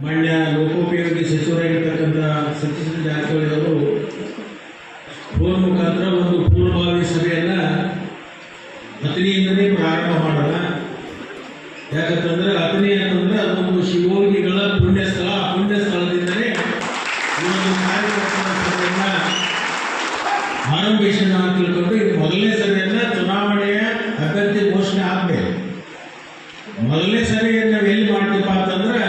ಮಾನ್ಯ ಲೋಕೋಪಯೋಗಿ ಸಚಿವರಾಗಿರ್ತಕ್ಕಂಥ ಸತೀಶ್ ಜಾರಕಿಹೊಳಿ ಅವರು, ಫೋನ್ ಮುಖಾಂತರ ಒಂದು ಪೂರ್ವಭಾವಿ ಸಭೆಯನ್ನ ಅತನಿಯಿಂದಲೇ ಪ್ರಾರಂಭ ಮಾಡೋಣ. ಯಾಕಂತಂದ್ರೆ ಅತನಿ ಅಂತಂದ್ರೆ ಅದೊಂದು ಶಿವೋಗಿಗಳ ಪುಣ್ಯ ಸ್ಥಳ ಆ ಪುಣ್ಯ ಸ್ಥಳದಿಂದಲೇ ಈ ಒಂದು ಕಾರ್ಯಕ್ರಮದ ಸಭೆಯನ್ನ ಆರಂಭಿಸೋಣ ಅಂತ ತಿಳ್ಕೊಂಡು ಇದು ಮೊದಲನೇ ಸಭೆಯನ್ನ ಚುನಾವಣೆಯ ಅಭ್ಯರ್ಥಿ ಘೋಷಣೆ ಆದ್ಮೇಲೆ ಮೊದಲನೇ ಸಭೆಯನ್ನು ನಾವು ಎಲ್ಲಿ ಮಾಡ್ತೀವಪ್ಪ ಅಂತಂದ್ರೆ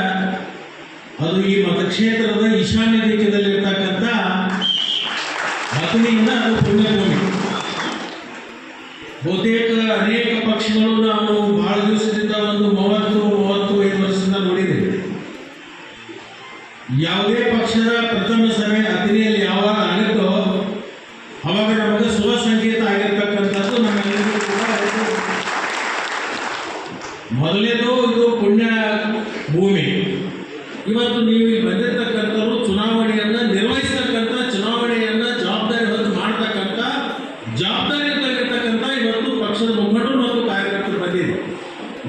ಅದು ಈ ಮತಕ್ಷೇತ್ರದ ಈಶಾನ್ಯ ದಿಕ್ಕದಲ್ಲಿರ್ತಕ್ಕಂಥ ಅತನಿಯಿಂದ ಅದು ಪುಣ್ಯಭೂಮಿ ಬಹುತೇಕ ಅನೇಕ ಪಕ್ಷಗಳು ನಾನು ಬಹಳ ದಿವಸದಿಂದ ಒಂದು ಮೂವತ್ತು ಮೂವತ್ತು ಐದು ವರ್ಷದಿಂದ ನೋಡಿದ್ದೇವೆ ಯಾವುದೇ ಪಕ್ಷದ ಪ್ರಥಮ ಸಭೆ ಅತಿನಿಯಲ್ಲಿ ಯಾವಾಗ ಆಗುತ್ತೋ ಅವಾಗ ನಮಗೆ ಶುಭ ಸಂಕೇತ ಆಗಿರ್ತಕ್ಕಂಥದ್ದು ಮೊದಲನೇದು ಇದು ಪುಣ್ಯ ಭೂಮಿ. ಇವತ್ತು ನೀವು ಇಲ್ಲಿ ಬಂದಿರತಕ್ಕಂಥವ್ರು ಚುನಾವಣೆಯನ್ನ ನಿರ್ವಹಿಸ್ತಕ್ಕಂಥ, ಚುನಾವಣೆಯನ್ನ ಜವಾಬ್ದಾರಿ ಹೊತ್ತು ಮಾಡ್ತಕ್ಕಂಥ ಜವಾಬ್ದಾರಿಯುತವಾಗಿರ್ತಕ್ಕಂಥ ಇವತ್ತು ಪಕ್ಷದ ಮುಖಂಡರು ಮತ್ತು ಕಾರ್ಯಕರ್ತರು ಬಂದಿದೆ.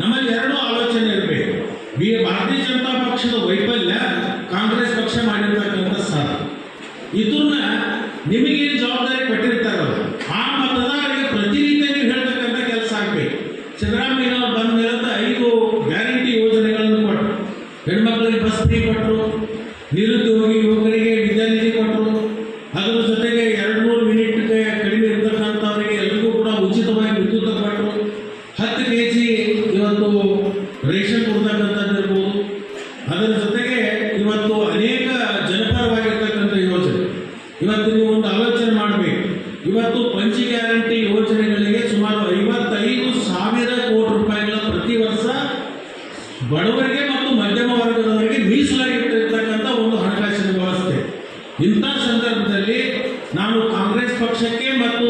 ನಮ್ಮಲ್ಲಿ ಎರಡೂ ಆಲೋಚನೆ ಇರಬೇಕು. ಬಿ, ಭಾರತೀಯ ಜನತಾ ಪಕ್ಷದ ವೈಫಲ್ಯ ಕಾಂಗ್ರೆಸ್ ಪಕ್ಷ ಮಾಡಿರ್ತಕ್ಕಂಥ ಸಾಲ ಇದನ್ನ ನಿಮಗೆ ಜವಾಬ್ದಾರಿ ಕೊಟ್ಟಿರ್ತಾರಲ್ಲ ಆ ಮತದಾರರಿಗೆ ಪ್ರತಿನಿತ್ಯ ನೀವು ಹೇಳ್ತಕ್ಕಂಥ ಕೆಲಸ ಆಗ್ಬೇಕು. ಸಿದ್ದರಾಮಯ್ಯ ಅವರು ಬಂದ ಐದು ಗ್ಯಾರಂಟಿ ಕೊಟ್ಟರು ಹೆಣ್ಮಕ್ಳಿಗೆ ಬಸ್ ಫ್ರೀ ಕೊಟ್ಟರು ನಿರುದ್ಯೋಗಿ ಯುವಕರಿಗೆ ವಿದ್ಯಾನಿಧಿ ಕೊಟ್ಟರು ಅದರ ಜೊತೆಗೆ ಎರಡು ಮೂರು ಮಿನಿಟ್ಗೆ ಕಡಿಮೆ ಇರ್ತಕ್ಕಂಥವರಿಗೆ ಎಲ್ರಿಗೂ ಕೂಡ ಉಚಿತವಾಗಿ ವಿದ್ಯುತ್ ಕೊಟ್ಟರು ಹತ್ತು ಕೆ ಜಿ ಇವತ್ತು ರೇಷನ್ ಕೊಡ್ತಕ್ಕಂಥದ್ದು ಇರ್ಬೋದು. ಅದರ ಜೊತೆಗೆ ಇವತ್ತು ಅನೇಕ ಜನಪರವಾಗಿರ್ತಕ್ಕಂಥ ಯೋಜನೆ. ಇವತ್ತು ನೀವು ಒಂದು ಆಲೋಚನೆ ಮಾಡಬೇಕು. ಇವತ್ತು ಪಂಚ ಗ್ಯಾರಂಟಿ ಯೋಜನೆಗಳಿಗೆ ಸುಮಾರು ಐವತ್ತೈದು ಬಡವರಿಗೆ ಮತ್ತು ಮಧ್ಯಮ ವರ್ಗದವರಿಗೆ ಮೀಸಲಾಗಿಟ್ಟಿರ್ತಕ್ಕಂಥ ಒಂದು ಹಣಕಾಸಿನ ವ್ಯವಸ್ಥೆ. ಇಂಥ ಸಂದರ್ಭದಲ್ಲಿ ನಾನು ಕಾಂಗ್ರೆಸ್ ಪಕ್ಷಕ್ಕೆ ಮತ್ತು